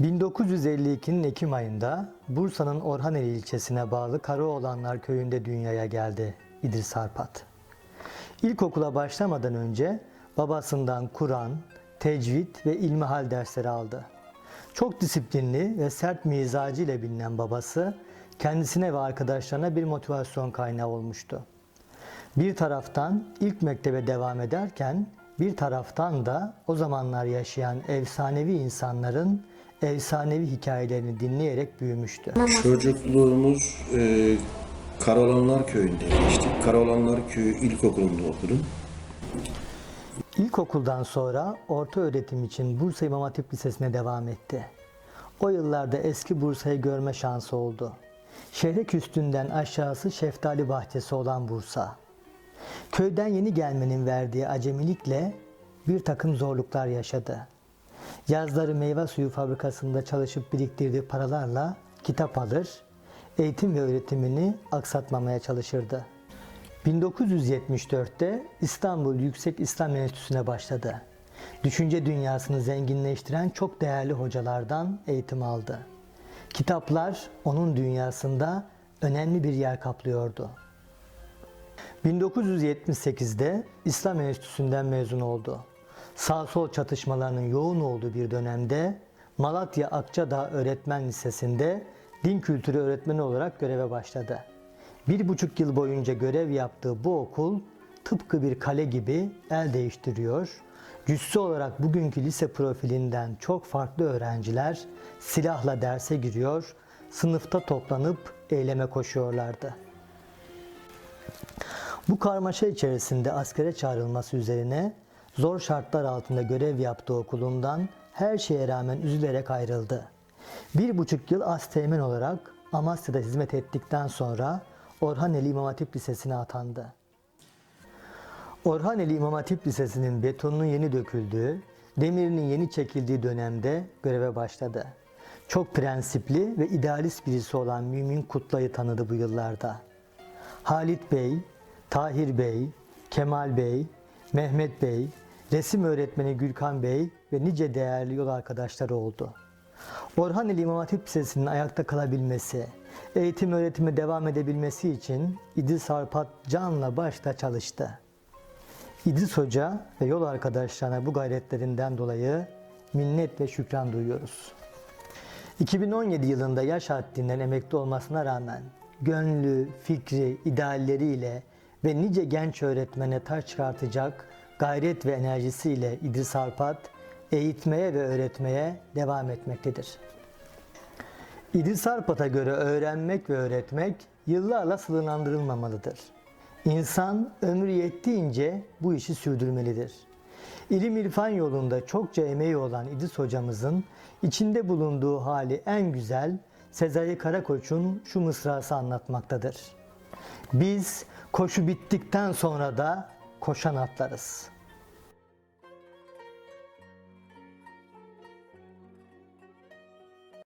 1952'nin Ekim ayında Bursa'nın Orhaneli ilçesine bağlı Karaoğlanlar köyünde dünyaya geldi İdris Harpat. İlkokula başlamadan önce babasından Kur'an, tecvid ve ilmihal dersleri aldı. Çok disiplinli ve sert mizacı ile bilinen babası kendisine ve arkadaşlarına bir motivasyon kaynağı olmuştu. Bir taraftan ilk mektebe devam ederken bir taraftan da o zamanlar yaşayan efsanevi insanların efsanevi hikayelerini dinleyerek büyümüştü. Çocukluğumuz e, Karaoğlanlar Köyü'nde geçti. Karaoğlanlar Köyü İlkokulu'nda okudum. İlkokuldan sonra orta öğretim için Bursa İmam Hatip Lisesi'ne devam etti. O yıllarda eski Bursa'yı görme şansı oldu. Şehrek üstünden aşağısı şeftali bahçesi olan Bursa. Köyden yeni gelmenin verdiği acemilikle bir takım zorluklar yaşadı. Yazları meyve suyu fabrikasında çalışıp biriktirdiği paralarla kitap alır, eğitim ve öğretimini aksatmamaya çalışırdı. 1974'te İstanbul Yüksek İslam Enstitüsü'ne başladı. Düşünce dünyasını zenginleştiren çok değerli hocalardan eğitim aldı. Kitaplar onun dünyasında önemli bir yer kaplıyordu. 1978'de İslam Enstitüsü'nden mezun oldu. Sağ-sol çatışmalarının yoğun olduğu bir dönemde Malatya Akçadağ Öğretmen Lisesi'nde din kültürü öğretmeni olarak göreve başladı. Bir buçuk yıl boyunca görev yaptığı bu okul tıpkı bir kale gibi el değiştiriyor. Cüssü olarak bugünkü lise profilinden çok farklı öğrenciler silahla derse giriyor, sınıfta toplanıp eyleme koşuyorlardı. Bu karmaşa içerisinde askere çağrılması üzerine zor şartlar altında görev yaptığı okulundan her şeye rağmen üzülerek ayrıldı. Bir buçuk yıl asteğmen olarak Amasya'da hizmet ettikten sonra Orhaneli İmam Hatip Lisesi'ne atandı. Orhaneli İmam Hatip Lisesi'nin betonunun yeni döküldüğü, demirinin yeni çekildiği dönemde göreve başladı. Çok prensipli ve idealist birisi olan Mümin Kutlay'ı tanıdı bu yıllarda. Halit Bey, Tahir Bey, Kemal Bey, Mehmet Bey, resim öğretmeni Gülkan Bey ve nice değerli yol arkadaşları oldu. Orhaneli İmam Hatip Lisesi'nin ayakta kalabilmesi, eğitim öğretime devam edebilmesi için İdris Harpat canla başla çalıştı. İdris Hoca ve yol arkadaşlarına bu gayretlerinden dolayı minnet ve şükran duyuyoruz. 2017 yılında yaş haddinden emekli olmasına rağmen gönlü, fikri, idealleriyle ve nice genç öğretmene taş çıkartacak gayret ve enerjisiyle İdris Harpat eğitmeye ve öğretmeye devam etmektedir. İdris Harpat'a göre öğrenmek ve öğretmek yıllarla sınırlandırılmamalıdır. İnsan ömrü yettiğince bu işi sürdürmelidir. İlim irfan yolunda çokça emeği olan İdris hocamızın içinde bulunduğu hali en güzel Sezai Karakoç'un şu mısrası anlatmaktadır. Biz koşu bittikten sonra da koşan atlarız.